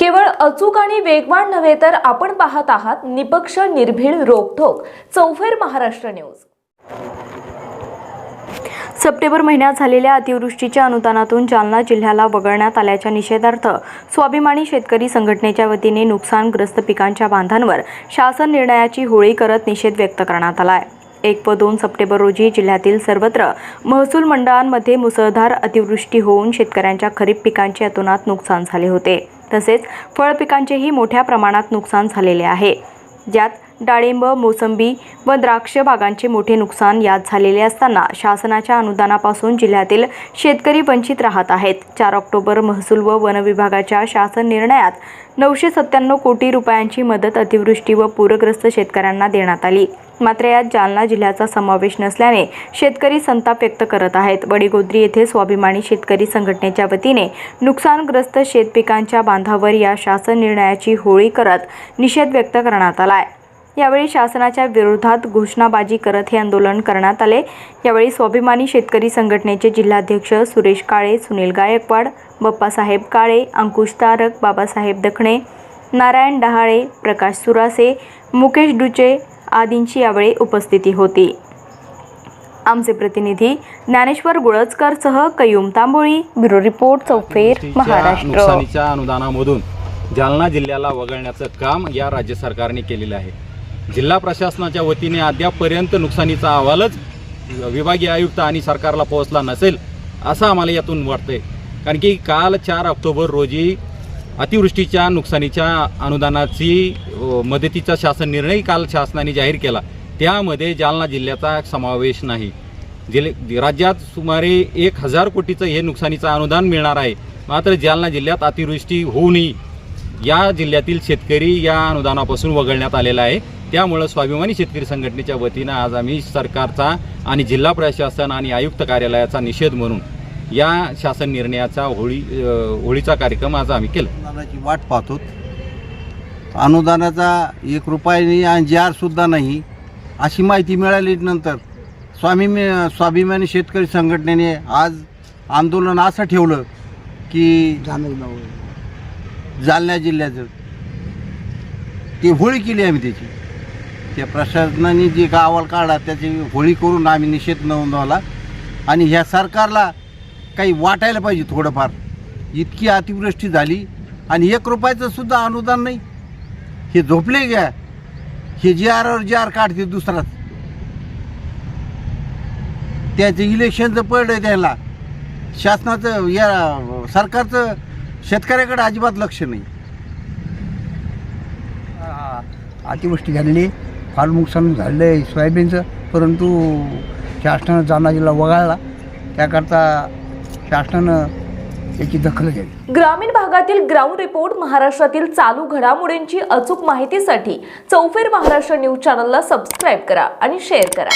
केवळ अचूक आणि वेगवान नव्हे तर आपण पाहत आहात निपक्ष निर्भीड रोखोक चौफेर महाराष्ट्र न्यूज. सप्टेंबर महिन्यात झालेल्या अतिवृष्टीच्या अनुदानातून जालना जिल्ह्याला वगळण्यात आल्याच्या निषेधार्थ स्वाभिमानी शेतकरी संघटनेच्या वतीने नुकसानग्रस्त पिकांच्या बांधांवर शासन निर्णयाची होळी करत निषेध व्यक्त करण्यात आला आहे एक व दोन सप्टेंबर रोजी जिल्ह्यातील सर्वत्र महसूल मंडळांमध्ये मुसळधार अतिवृष्टी होऊन शेतकऱ्यांच्या खरीप पिकांचे अतोनात नुकसान झाले होते. तसेच फळ पिकांचेही मोठ्या प्रमाणात नुकसान झालेले आहे. ज्यात डाळिंब मोसंबी व द्राक्ष बागांचे मोठे नुकसान यात झालेले असताना शासनाच्या अनुदानापासून जिल्ह्यातील शेतकरी वंचित राहत आहेत. चार ऑक्टोबर महसूल व वन विभागाच्या शासन निर्णयात नऊशे सत्त्याण्णव कोटी रुपयांची मदत अतिवृष्टी व पूरग्रस्त शेतकऱ्यांना देण्यात आली. मात्र यात जालना जिल्ह्याचा समावेश नसल्याने शेतकरी संताप व्यक्त करत आहेत. बडीगोद्री येथे स्वाभिमानी शेतकरी संघटनेच्या वतीने नुकसानग्रस्त शेतपिकांच्या बांधावर या शासन निर्णयाची होळी करत निषेध व्यक्त करण्यात आला आहे यावेळी शासनाच्या विरोधात घोषणाबाजी करत हे आंदोलन करण्यात आले. यावेळी स्वाभिमानी शेतकरी संघटनेचे जिल्हाध्यक्ष सुरेश काळे सुनील गायकवाड बप्पासाहेब काळे अंकुश तारक बाबासाहेब दखणे नारायण डहाळे प्रकाश सुरासे मुकेश डुचे आदींची यावेळी उपस्थिती होती. आमचे प्रतिनिधी ज्ञानेश्वर गुळजकरसह कयूम तांबोळी ब्युरो रिपोर्ट चौफेर महाराष्ट्र. नुकसानीच्या अनुदानामधून जालना जिल्ह्याला वगळण्याचं काम या राज्य सरकारने केलेलं आहे. जिल्हा प्रशासनाच्या वतीने अद्यापपर्यंत नुकसानीचा अहवालच विभागीय आयुक्त आणि सरकारला पोहोचला नसेल असं आम्हाला यातून वाटतंय. कारण की काल चार ऑक्टोबर रोजी अतिवृष्टीच्या नुकसानीच्या अनुदानाची मदतीचा शासन निर्णय काल शासनाने जाहीर केला. त्यामध्ये जालना जिल्ह्याचा समावेश नाही. जिल्हे राज्यात सुमारे एक हजार कोटीचं हे नुकसानीचं अनुदान मिळणार आहे. मात्र जालना जिल्ह्यात अतिवृष्टी होऊ नये. या जिल्ह्यातील शेतकरी या अनुदानापासून वगळण्यात आलेला आहे. त्यामुळं स्वाभिमानी शेतकरी संघटनेच्या वतीनं आज आम्ही सरकारचा आणि जिल्हा प्रशासन आणि आयुक्त कार्यालयाचा निषेध म्हणून या शासन निर्णयाचा होळी होळीचा कार्यक्रम आज आम्ही केला. अनुदानाची वाट पाहतो. अनुदानाचा एक रुपयानी आणि जार सुद्धा नाही अशी माहिती मिळाली नंतर स्वामी स्वाभिमानी शेतकरी संघटनेने आज आंदोलन असं ठेवलं की जालना जिल्ह्याचं. ती होळी केली आम्ही त्याची. त्या प्रशासनाने जे का अहवाल काढला त्याची होळी करून आम्ही निषेध नोंदवला. आणि ह्या सरकारला काही वाटायला पाहिजे थोडंफार. इतकी अतिवृष्टी झाली आणि एक रुपयाचं सुद्धा अनुदान नाही. हे झोपले घ्या. हे जे आरवर जे आर काढते दुसराच. त्याचं इलेक्शनचं पडलं त्याला. शासनाचं या सरकारचं शेतकऱ्याकडे अजिबात लक्ष नाही. अतिवृष्टी झालेली फार नुकसान झालेलं आहे सोयाबीनचं. परंतु शासनानं जालना जिल्हा वगळला. त्याकरता शासनानं याची दखल घ्यावी. ग्रामीण भागातील ग्राउंड रिपोर्ट महाराष्ट्रातील चालू घडामोडींची अचूक माहितीसाठी चौफेर महाराष्ट्र न्यूज चॅनलला सबस्क्राईब करा आणि शेअर करा.